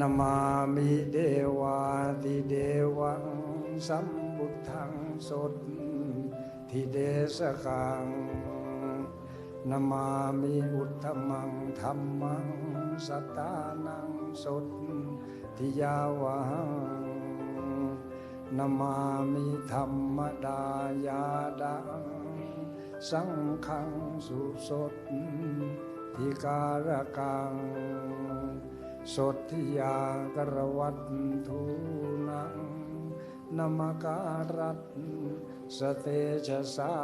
นมามิเดวาติเดวังสัมบุตทังสดทิเดสกังนมามิอุตตมังธรรมังสตานังสดทิยาวังนมามิธรรมดายาดังสังขังสุสด ทิการกังสดทิยากรวัตถุนังนมการัตสเตชะสา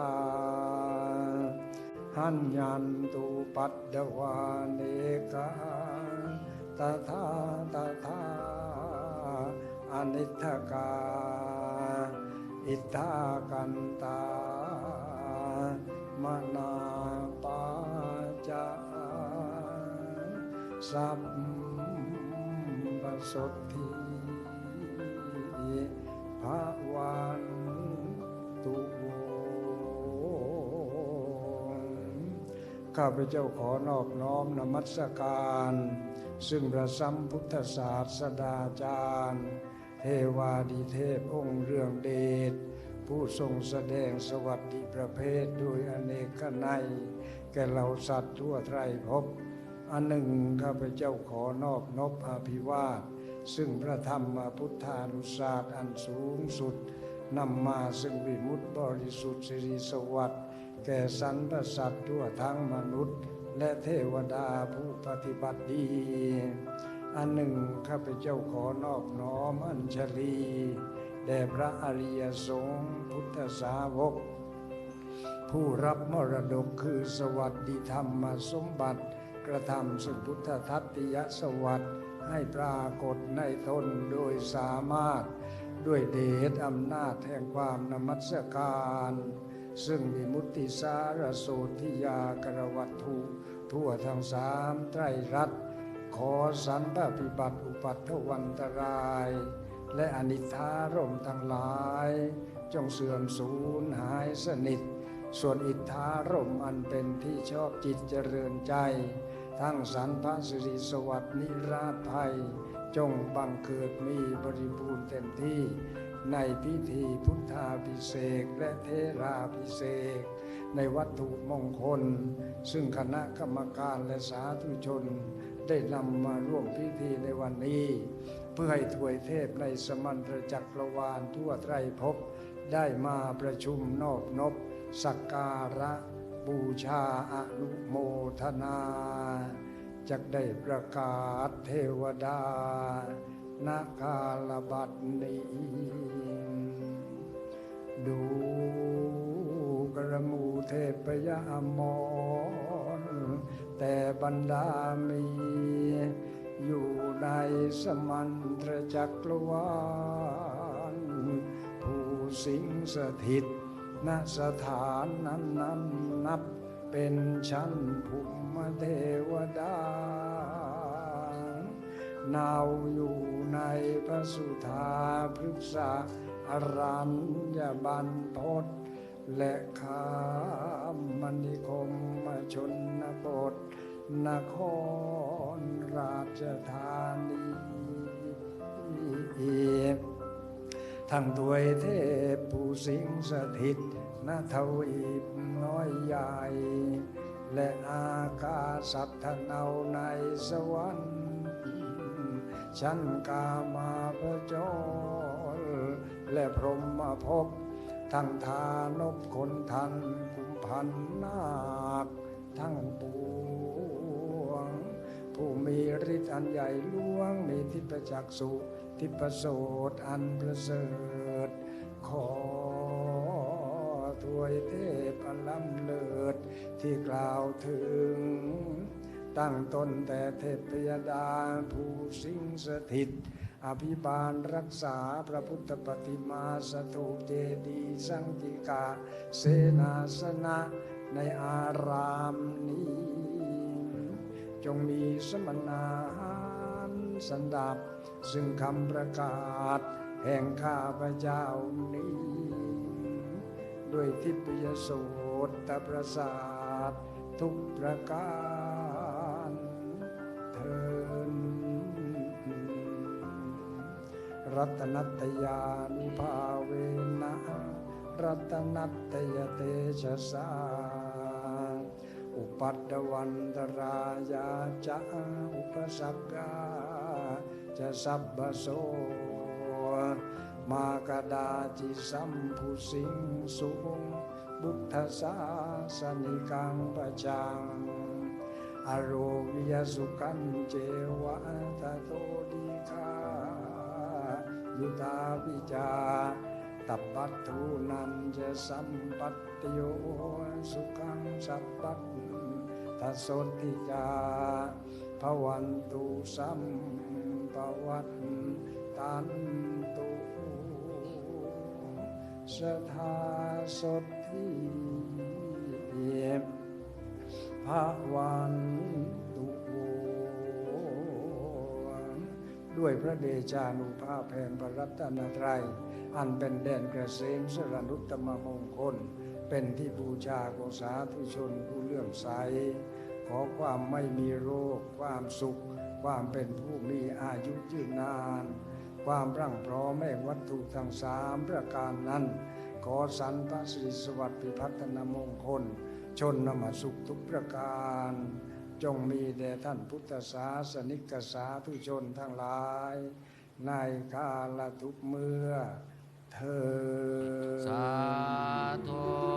หันยันตุปัตตวาเนกาตถาตถาอนิทกา อิทากันตามนา สัพพสทธิภาวันตุข้าพเจ้าขอนอบน้อมนมัสการ ซึ่งพระสัมพุทธศาสดาจารย์ เทวาดิเทพองค์เรื่องเดชผู้ทรงแสดงสวัสดิประเภทด้วยอเนกนัย แก่เหล่าสัตว์ทั่วไตรภพ อันหนึ่งข้าพเจ้าขอนอบนบอภิวาท ซึ่งพระธรรมพุทธานุศาสตร์อันสูงสุดนำมาซึ่งวิมุตติบริสุทธิ์สิริสวัสดิ์แก่สรรพสัตว์ทั่วทั้งมนุษย์ และเทวดาผู้ปฏิบัติดี อันหนึ่งข้าพเจ้าขอนอบน้อมอัญชลีแด่พระอริยสงฆ์พุทธสาวก ผู้รับมรดกคือสวัสดิธรรมสมบัติ กระทำซึ่งพุทธทัตติยสวัสดิ์ให้ปรากฏในตนโดยสามารถด้วยเดชอำนาจแห่งความนมัสการ ซึ่งมีมุติสารสูตทิยากรวัตถุทั่วทั้งสามไตรรัตน์ขอสันพพิบัติอุปัตถวันตราย และอนิธารมทั้งหลาย จงเสื่อมสูญหายสนิท ส่วนอิทธารมอันเป็นที่ชอบจิตเจริญใจ ทั้งสรรพสิริสวัสดิ์นิราภัย จงบังเกิดมีบริบูรณ์เต็มที่ ในพิธีพุทธาพิเศษและเทราพิเศษในวัตถุมงคล ซึ่งคณะกรรมการและสาธุชน ได้นำมาร่วมพิธีในวันนี้ เพื่อให้ถวยเทพในสมันตรจักรวาลทั่วไตรภพได้มาประชุมนอบนบสักการะ บูชาอนุโมทนาจักได้ประกาศเทวดานาคาลบัดนี้ดูกระมูเทพยามอนแต่บรรดามี อยู่ในสมันตรจักรวาลผู้สิงสถิต ณสถานนั้นนั้นนับเป็นชั้นภูมิเทวดา นาวอยู่ในพระสุธาพฤกษาอรัญญบันพศและขามณิคมชนบทนครราชธานี ทั้งถวยเทพผู้สิงสถิตณทวีปน้อยใหญ่ และอากาสัตถเนาในสวรรค์ ชั้นกามาพระจรและพรหมภพทั้งทานบคนทันกุมพันนาคทั้งปวง ผู้มีฤทธิ์อันใหญ่หลวงมีทิพจักสุทิพโสตอันประเสริฐ ขอถวยเทพล้ำเลิศที่กล่าวถึง ตั้งตนแต่เทพยดาผู้สิงสถิต อภิบาลรักษาพระพุทธปฏิมาสถูปเจดีสังกิกา เสนาสนะในอารามนี้ จงมีสมณานสันดาบซึ่งคำประกาศ แห่งข้าพระเจ้านี้ ด้วยทิพยสูตรตประสาททุกประการเทินรัตนัตยานุภาเวนะรัตนัตยเตชะสา อุปัตตวันตรายาจะอุปสักกาจะสัพพโสมากดาจิสัมพุสิงสุงบุทธศาสนิกังปะจังอโรวิยสุขันเจวะตะโตดีคายุตาวิจาตัปปัตถุนันจะสัมปัตโยสุขังสัพพัต ทัสสติกาภวันตุสัมปวัตตันตุสทาสดทีภาวันตุด้วยพระเดชานุภาพแห่งพระรัตนตรัย อันเป็นแดนเกษมสรนุตตมมงคล เป็นที่บูชาของสาธุชนผู้เลื่อมใส ขอความไม่มีโรค ความสุข ความเป็นผู้มีอายุยืนนาน ความร่างพร้อมแห่วัตถุทั้งสามประการนั้น ขอสรรพสิริสวัสดิ์พิพัฒนมงคล ชนนมาสุขทุกประการ จงมีแด่ท่านพุทธศาสนิกสาธุชนทั้งหลาย ในกาลทุกเมื่อเธอสาธุ